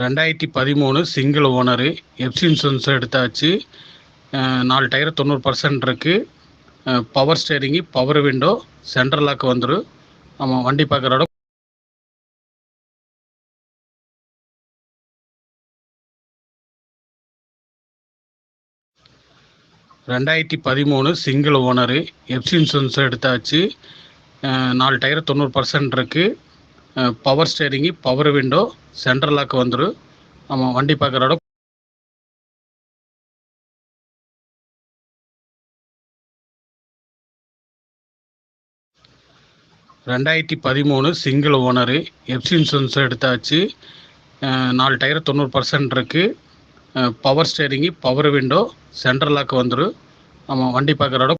ரெண்டாயிரத்தி பதிமூணு single owner FC insurance எடுத்தாச்சு. நாலு டயர் தொண்ணூறு பர்சன்ட் இருக்குது power steering power window central lock வந்துடும் நம்ம வண்டி பார்க்குறோட ரெண்டாயிரத்தி பதிமூணு சிங்கிள் ஓனரு எஃப்சி இன்சூரன்ஸ் எடுத்தாச்சு. நாலு டயர் தொண்ணூறு பர்சன்ட் இருக்குது power steering power window central lock வந்துடும் நம்ம வண்டி பார்க்குற இடம் ரெண்டாயிரத்தி பதிமூணு சிங்கிள் ஓனரு எஃப்சி இன்சூரன்ஸ் எடுத்தாச்சு. நாலு டயர் தொண்ணூறு பர்சன்ட் இருக்குது power steering power window central lock வந்துடும் நம்ம வண்டி பார்க்குற இடம்